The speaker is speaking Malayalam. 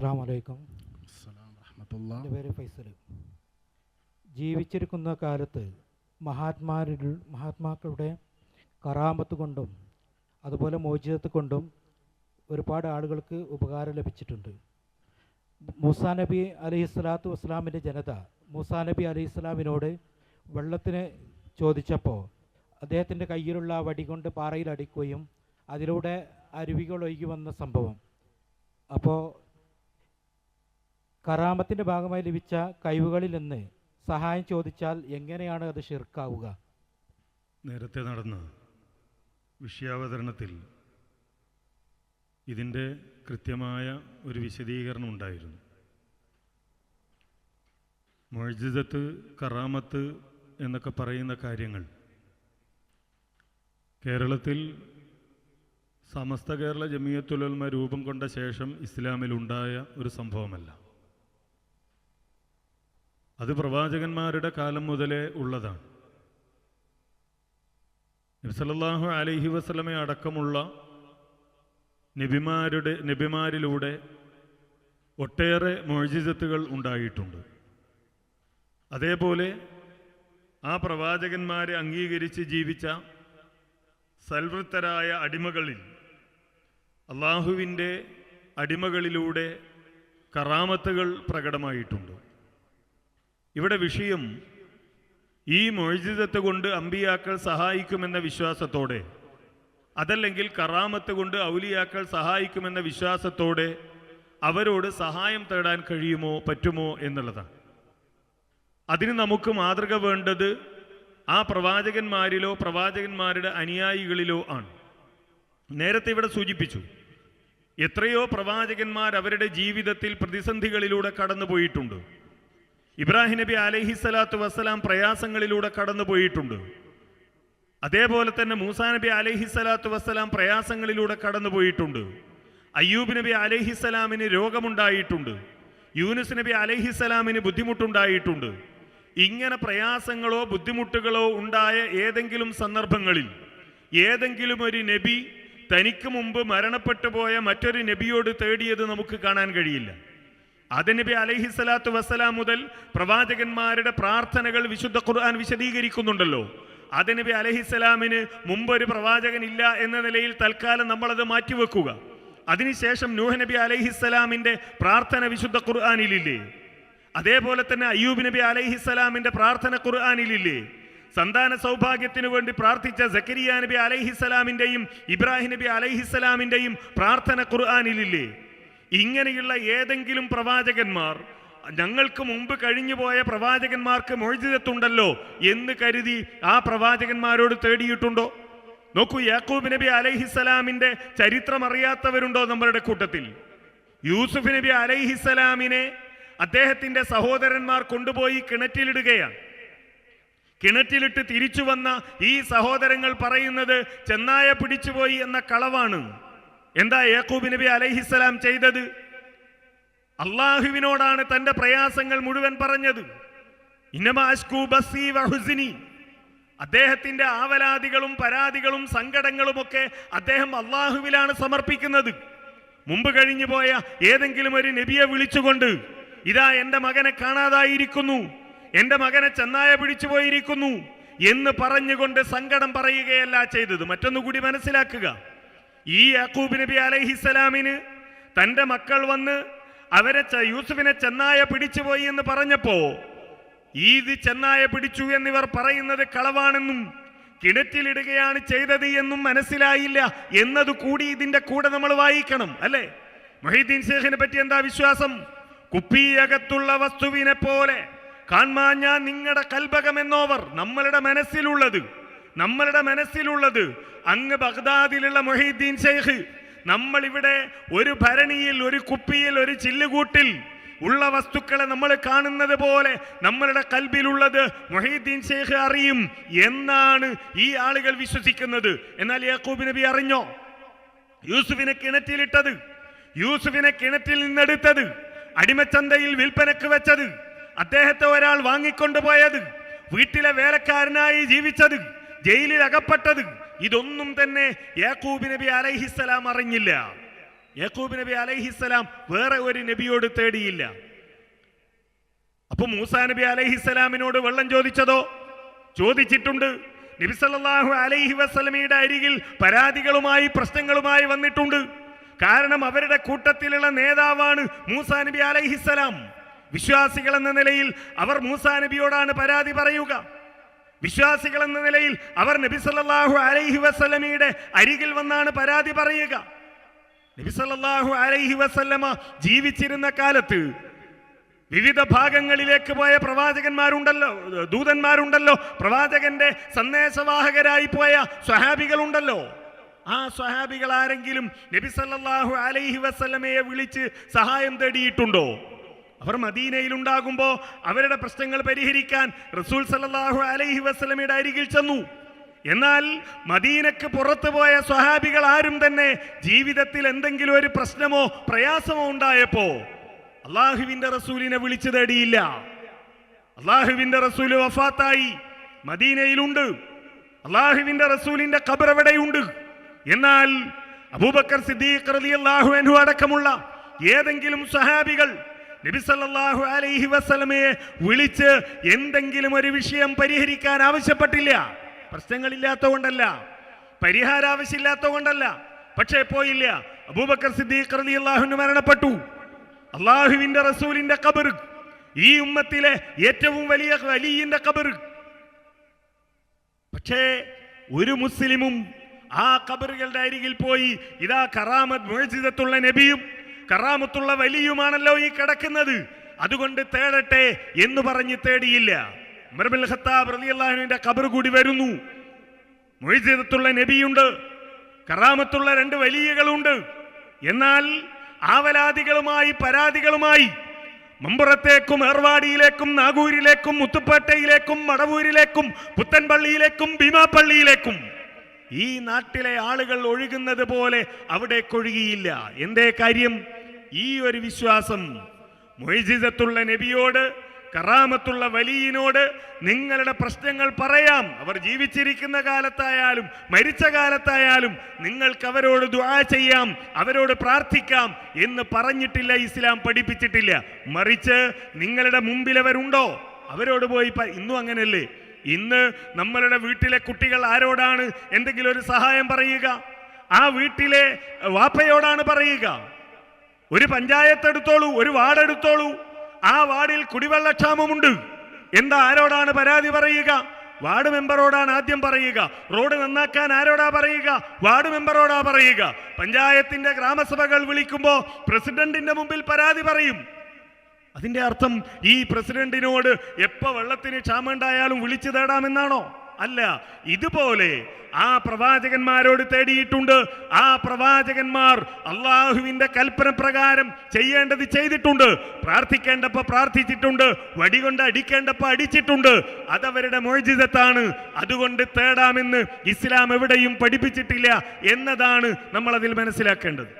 അസ്സാം വലൈക്കും. എന്റെ പേര് ഫൈസൽ. ജീവിച്ചിരിക്കുന്ന കാലത്ത് മഹാത്മാരിൽ മഹാത്മാക്കളുടെ കറാമത്ത് കൊണ്ടും അതുപോലെ മോചിതത്ത് കൊണ്ടും ഒരുപാട് ആളുകൾക്ക് ഉപകാരം ലഭിച്ചിട്ടുണ്ട്. മൂസാ നബി അലൈഹി സ്വലാത്തു വസ്സലാമിന്റെ ജനത മൂസാ നബി അലൈഹി സ്വലാമിനോട് വെള്ളത്തിന് ചോദിച്ചപ്പോൾ അദ്ദേഹത്തിന്റെ കയ്യിലുള്ള വടി കൊണ്ട് പാറയിൽ അടിക്കുകയും അതിലൂടെ അരുവികൾ ഒഴുകി വന്ന സംഭവം. അപ്പോൾ കറാമത്തിന്റെ ഭാഗമായി ലഭിച്ച കഴിവുകളിൽ നിന്ന് സഹായം ചോദിച്ചാൽ എങ്ങനെയാണ് അത് ഷിർക്കാവുക? നേരത്തെ നടന്ന വിഷയാവതരണത്തിൽ ഇതിന്റെ കൃത്യമായ ഒരു വിശദീകരണം ഉണ്ടായിരുന്നു. മൊഴിജിതത്ത് കറാമത്ത് എന്നൊക്കെ പറയുന്ന കാര്യങ്ങൾ കേരളത്തിൽ സമസ്ത കേരള ജമിയത്തുലമ രൂപം കൊണ്ട ശേഷം ഇസ്ലാമിലുണ്ടായ ഒരു സംഭവമല്ല. അത് പ്രവാചകന്മാരുടെ കാലം മുതലേ ഉള്ളതാണ്. നബ്സല്ലാഹു അലൈഹി വസ്ലമെ അടക്കമുള്ള നബിമാരുടെ നബിമാരിലൂടെ ഒട്ടേറെ മോജിസത്തുകൾ ഉണ്ടായിട്ടുണ്ട്. അതേപോലെ ആ പ്രവാചകന്മാരെ അംഗീകരിച്ച് ജീവിച്ച സൽവൃത്തരായ അടിമകളിൽ അള്ളാഹുവിന്റെ അടിമകളിലൂടെ കറാമത്തുകൾ പ്രകടമായിട്ടുണ്ട്. ഇവിടെ വിഷയം ഈ മൊഴിജിതത്ത് കൊണ്ട് അമ്പിയാക്കൾ സഹായിക്കുമെന്ന വിശ്വാസത്തോടെ അതല്ലെങ്കിൽ കറാമത്ത് കൊണ്ട് ഔലിയാക്കൾ സഹായിക്കുമെന്ന വിശ്വാസത്തോടെ അവരോട് സഹായം തേടാൻ കഴിയുമോ പറ്റുമോ എന്നുള്ളതാണ്. അതിന് നമുക്ക് മാതൃക വേണ്ടത് ആ പ്രവാചകന്മാരിലോ പ്രവാചകന്മാരുടെ അനുയായികളിലോ ആണ്. നേരത്തെ ഇവിടെ സൂചിപ്പിച്ചു എത്രയോ പ്രവാചകന്മാർ അവരുടെ ജീവിതത്തിൽ പ്രതിസന്ധികളിലൂടെ കടന്നുപോയിട്ടുണ്ട്. ഇബ്രാഹിം നബി അലഹി സ്വലാത്തു വസ്സലാം പ്രയാസങ്ങളിലൂടെ കടന്നു പോയിട്ടുണ്ട് അതേപോലെ തന്നെ മൂസാ നബി അലഹി സ്വലാത്തു വസ്സലാം പ്രയാസങ്ങളിലൂടെ കടന്നു പോയിട്ടുണ്ട് അയ്യൂബ് നബി അലഹി സ്വലാമിന് രോഗമുണ്ടായിട്ടുണ്ട്. യൂനുസ് നബി അലഹി സ്വലാമിന് ബുദ്ധിമുട്ടുണ്ടായിട്ടുണ്ട്. ഇങ്ങനെ പ്രയാസങ്ങളോ ബുദ്ധിമുട്ടുകളോ ഉണ്ടായ ഏതെങ്കിലും സന്ദർഭങ്ങളിൽ ഏതെങ്കിലും ഒരു നബി തനിക്ക് മുമ്പ് മരണപ്പെട്ടു പോയ മറ്റൊരു നബിയോട് തേടിയത് നമുക്ക് കാണാൻ കഴിയില്ല. നബി അലൈഹിസ്സലാത്തു വസ്സലാം മുതൽ പ്രവാചകന്മാരുടെ പ്രാർത്ഥനകൾ വിശുദ്ധ ഖുർആൻ വിശദീകരിക്കുന്നുണ്ടല്ലോ. നബി അലഹിസ്സലാമിന് മുമ്പ് ഒരു പ്രവാചകൻ ഇല്ല എന്ന നിലയിൽ തൽക്കാലം നമ്മളത് മാറ്റിവെക്കുക. അതിനുശേഷം നൂഹ് നബി അലൈഹിസ്സലാമിന്റെ പ്രാർത്ഥന വിശുദ്ധ ഖുർആാനിലില്ലേ? അതേപോലെ തന്നെ അയ്യൂബ് നബി അലൈഹിസ്സലാമിന്റെ പ്രാർത്ഥന ഖുർആാനിലില്ലേ? സന്താന സൗഭാഗ്യത്തിനു വേണ്ടി പ്രാർത്ഥിച്ച സക്കരിയ നബി അലൈഹിസ്സലാമിന്റെയും ഇബ്രാഹിം നബി അലൈഹിസ്സലാമിന്റെയും പ്രാർത്ഥന ഖുർആാനിലില്ലേ? ഇങ്ങനെയുള്ള ഏതെങ്കിലും പ്രവാചകന്മാർ ഞങ്ങൾക്ക് മുമ്പ് കഴിഞ്ഞു പോയ പ്രവാചകന്മാർക്ക് മൊഴിജിതത്തുണ്ടല്ലോ എന്ന് കരുതി ആ പ്രവാചകന്മാരോട് തേടിയിട്ടുണ്ടോ? നോക്കൂ യാക്കൂബ് നബി അലൈഹിസ്സലാമിന്റെ ചരിത്രം അറിയാത്തവരുണ്ടോ നമ്മളുടെ കൂട്ടത്തിൽ? യൂസുഫ് നബി അലൈഹിസ്സലാമിനെ അദ്ദേഹത്തിന്റെ സഹോദരന്മാർ കൊണ്ടുപോയി കിണറ്റിലിടുകയാണ്. കിണറ്റിലിട്ട് തിരിച്ചു വന്ന ഈ സഹോദരങ്ങൾ പറയുന്നത് ചെന്നായ പിടിച്ചുപോയി എന്ന കളവാണ്. എന്താ യാക്കൂബ് നബി അലൈഹിസ്സലാം ചെയ്തത്? അള്ളാഹുവിനോടാണ് തന്റെ പ്രയാസങ്ങൾ മുഴുവൻ പറഞ്ഞത്. അദ്ദേഹത്തിന്റെ ആവലാദികളും പരാതികളും സങ്കടങ്ങളും ഒക്കെ അദ്ദേഹം അള്ളാഹുവിലാണ് സമർപ്പിക്കുന്നത്. മുമ്പ് കഴിഞ്ഞു പോയ ഏതെങ്കിലും ഒരു നബിയെ വിളിച്ചുകൊണ്ട് ഇതാ എന്റെ മകനെ കാണാതായിരിക്കുന്നു. എന്റെ മകനെ ചെന്നായ പിടിച്ചു പോയിരിക്കുന്നു. എന്ന് പറഞ്ഞുകൊണ്ട് സങ്കടം പറയുകയല്ല ചെയ്തത്. മറ്റൊന്നുകൂടി മനസ്സിലാക്കുക. ഈ യാക്കൂബ് നബി അലൈഹിസ്സലാമിന് തന്റെ മക്കൾ വന്ന് അവരെ യൂസുഫിനെ ചെന്നായ പിടിച്ചുപോയി എന്ന് പറഞ്ഞപ്പോ ഈദ് ചെന്നായ പിടിച്ചു എന്നിവർ പറയുന്നത് കളവാണെന്നും കിണറ്റിലിടുകയാണ് ചെയ്തത് എന്നും മനസ്സിലായില്ല എന്നത് കൂടി ഇതിന്റെ കൂടെ നമ്മൾ വായിക്കണം അല്ലേ? മൊഹീദ്ദീൻ ശേഖിനെ പറ്റി എന്താ വിശ്വാസം? കുപ്പിയകത്തുള്ള വസ്തുവിനെ പോലെ. കാൺമാ ഞാൻ നിങ്ങളുടെ കൽബകമെന്നോവർ നമ്മളുടെ മനസ്സിലുള്ളത്. നമ്മളുടെ മനസ്സിലുള്ളത്. അങ്ങ് ബഗ്ദാദിലുള്ള മൊഹീദ്ദീൻ ഷെയ്ഖ് നമ്മൾ ഇവിടെ ഒരു ഭരണിയിൽ ഒരു കുപ്പിയിൽ ഒരു ചില്ലുകൂട്ടിൽ ഉള്ള വസ്തുക്കളെ നമ്മൾ കാണുന്നത് പോലെ നമ്മളുടെ കൽബിലുള്ളത് മൊഹീദ്ദീൻ ഷെയ്ഖ് അറിയും എന്നാണ് ഈ ആളുകൾ വിശ്വസിക്കുന്നത്. എന്നാൽ യാക്കൂബ് നബി അറിഞ്ഞോ? യൂസുഫിനെ കിണറ്റിലിട്ടത്. യൂസുഫിനെ കിണറ്റിൽ നിന്നെടുത്തത്. അടിമച്ചന്തയിൽ വിൽപ്പനക്ക് വെച്ചത്. അദ്ദേഹത്തെ ഒരാൾ വാങ്ങിക്കൊണ്ടുപോയത്. വീട്ടിലെ വേലക്കാരനായി ജീവിച്ചത്. ജയിലിൽ അകപ്പെട്ടത് ഇതൊന്നും തന്നെ യാക്കൂബ് നബി അലൈഹിസ്സലാം അറിഞ്ഞില്ല. യാക്കൂബ് നബി അലൈഹിസ്സലാം വേറെ ഒരു നബിയോട് തേടിയില്ല. അപ്പൊ മൂസാ നബി അലൈഹിസ്സലാമിനോട് വെള്ളം ചോദിച്ചതോ? ചോദിച്ചിട്ടുണ്ട്. നബി സല്ലല്ലാഹു അലൈഹി വസല്ലമയുടെ അരികിൽ പരാതികളുമായി പ്രശ്നങ്ങളുമായി വന്നിട്ടുണ്ട്. കാരണം അവരുടെ കൂട്ടത്തിലുള്ള നേതാവാണ് മൂസാ നബി അലൈഹിസ്സലാം. വിശ്വാസികൾ എന്ന നിലയിൽ അവർ മൂസാ നബിയോടാണ് പരാതി പറയുക. വിശ്വാസികൾ എന്ന നിലയിൽ അവർ നബി സല്ലല്ലാഹു അലൈഹി വസ്ലമിയുടെ അരികിൽ വന്നാണ് പരാതി പറയുക. നബി സല്ലല്ലാഹു അലൈഹി വസല്ലമ ജീവിച്ചിരുന്ന കാലത്ത് വിവിധ ഭാഗങ്ങളിലേക്ക് പോയ പ്രവാചകന്മാരുണ്ടല്ലോ ദൂതന്മാരുണ്ടല്ലോ പ്രവാചകന്റെ സന്ദേശവാഹകരായി പോയ സ്വഹാബികളുണ്ടല്ലോ. ആ സ്വഹാബികൾ ആരെങ്കിലും നബി സല്ലല്ലാഹു അലൈഹി വസ്ലമയെ വിളിച്ച് സഹായം തേടിയിട്ടുണ്ടോ? അവർ മദീനയിലുണ്ടാകുമ്പോൾ അവരുടെ പ്രശ്നങ്ങൾ പരിഹരിക്കാൻ റസൂൽ സല്ലല്ലാഹു അലൈഹി വസല്ലമയുടെ അരികിൽ ചെന്നു. എന്നാൽ മദീനക്ക് പുറത്തു പോയ സ്വഹാബികൾ ആരും തന്നെ ജീവിതത്തിൽ എന്തെങ്കിലും ഒരു പ്രശ്നമോ പ്രയാസമോ ഉണ്ടായപ്പോ അള്ളാഹുവിന്റെ റസൂലിനെ വിളിച്ചു തേടിയില്ല. അള്ളാഹുവിന്റെ റസൂൽ വഫാത്തായി. മദീനയിലുണ്ട്. അള്ളാഹുവിന്റെ റസൂലിന്റെ കബറവിടെയുണ്ട് എന്നാൽ അബൂബക്കർ സിദ്ദീഖ് അടക്കമുള്ള ഏതെങ്കിലും സഹാബികൾ നബി സല്ലല്ലാഹു അലൈഹി വസല്ലമയെ വിളിച്ച് എന്തെങ്കിലും ഒരു വിഷയം പരിഹരിക്കാൻ ആവശ്യപ്പെട്ടില്ല. പ്രശ്നങ്ങളില്ലാത്ത കൊണ്ടല്ല പരിഹാര പരിഹാരം ആവശ്യമില്ലാത്തതുകൊണ്ടല്ല. പക്ഷേ പോയില്ല. അബൂബക്കർ സിദ്ദീഖ് റളിയല്ലാഹു മരണപ്പെട്ടു. അള്ളാഹുവിന്റെ റസൂലിന്റെ കബർ ഈ ഉമ്മത്തിലെ ഏറ്റവും വലിയ വലിയന്റെ കബർ പക്ഷേ ഒരു മുസ്ലിമും ആ കബറുകളുടെ അരികിൽ പോയി ഇതാ കറാമത് മുഴജിതത്തുള്ള നബിയും കറാമത്തുള്ള വലിയുമാണല്ലോ ഈ കിടക്കുന്നത്. അതുകൊണ്ട് തേടട്ടെ എന്ന് പറഞ്ഞ് തേടിയില്ല. ഉമർ ഖത്താബ് റലിയല്ലാഹുവിന്റെ ഖബർ കൂടി വരുന്നു. മൊയ്ജിതത്തുള്ള നബിയുണ്ട്. കറാമത്തുള്ള രണ്ട് വലിയകളുണ്ട്. എന്നാൽ ആവലാദികളുമായി പരാതികളുമായി മമ്പുറത്തേക്കും ഏർവാടിയിലേക്കും നാഗൂരിലേക്കും മുത്തുപ്പേട്ടയിലേക്കും മടവൂരിലേക്കും പുത്തൻപള്ളിയിലേക്കും ഭീമാപ്പള്ളിയിലേക്കും ഈ നാട്ടിലെ ആളുകൾ ഒഴുകുന്നത് പോലെ അവിടെ കൊഴുകിയില്ല എന്തേ കാര്യം? ഈ ഒരു വിശ്വാസം മൊയ്ജിസത്തുള്ള നബിയോട് കറാമത്തുള്ള വലിയനോട് നിങ്ങളുടെ പ്രശ്നങ്ങൾ പറയാം. അവർ ജീവിച്ചിരിക്കുന്ന കാലത്തായാലും മരിച്ച കാലത്തായാലും നിങ്ങൾക്ക് അവരോട് ദുആ ചെയ്യാം അവരോട് പ്രാർത്ഥിക്കാം എന്ന് പറഞ്ഞിട്ടില്ല ഇസ്ലാം പഠിപ്പിച്ചിട്ടില്ല. മറിച്ച് നിങ്ങളുടെ മുമ്പിൽ അവരുണ്ടോ? അവരോട് പോയി ഇന്നും അങ്ങനെയല്ലേ? ഇന്ന് നമ്മളുടെ വീട്ടിലെ കുട്ടികൾ ആരോടാണ് എന്തെങ്കിലും ഒരു സഹായം പറയുക? ആ വീട്ടിലെ വാപ്പയോടാണ് പറയുക. ഒരു പഞ്ചായത്ത് എടുത്തോളൂ ഒരു വാർഡ് എടുത്തോളൂ. ആ വാർഡിൽ കുടിവെള്ളക്ഷാമമുണ്ട്. എന്താ ആരോടാണ് പരാതി പറയുക? വാർഡ് മെമ്പറോടാണ് ആദ്യം പറയുക. റോഡ് നന്നാക്കാൻ ആരോടാ പറയുക? വാർഡ് മെമ്പറോടാ പറയുക. പഞ്ചായത്തിന്റെ ഗ്രാമസഭകൾ വിളിക്കുമ്പോൾ പ്രസിഡന്റിന്റെ മുമ്പിൽ പരാതി പറയും. അതിന്റെ അർത്ഥം ഈ പ്രസിഡന്റിനോട് എപ്പോ വെള്ളത്തിന് ക്ഷാമുണ്ടായാലും വിളിച്ചു തേടാമെന്നാണോ? അല്ല ഇതുപോലെ ആ പ്രവാചകന്മാരോട് തേടിയിട്ടുണ്ട്. ആ പ്രവാചകന്മാർ അള്ളാഹുവിന്റെ കൽപ്പന പ്രകാരം ചെയ്യേണ്ടത് ചെയ്തിട്ടുണ്ട്. പ്രാർത്ഥിക്കേണ്ടപ്പോൾ പ്രാർത്ഥിച്ചിട്ടുണ്ട്. വടികൊണ്ട് അടിക്കേണ്ടപ്പോൾ അടിച്ചിട്ടുണ്ട്. അതവരുടെ മോചിതത്താണ്. അതുകൊണ്ട് തേടാമെന്ന് ഇസ്ലാം എവിടെയും പഠിപ്പിച്ചിട്ടില്ല എന്നതാണ് നമ്മളതിൽ മനസ്സിലാക്കേണ്ടത്.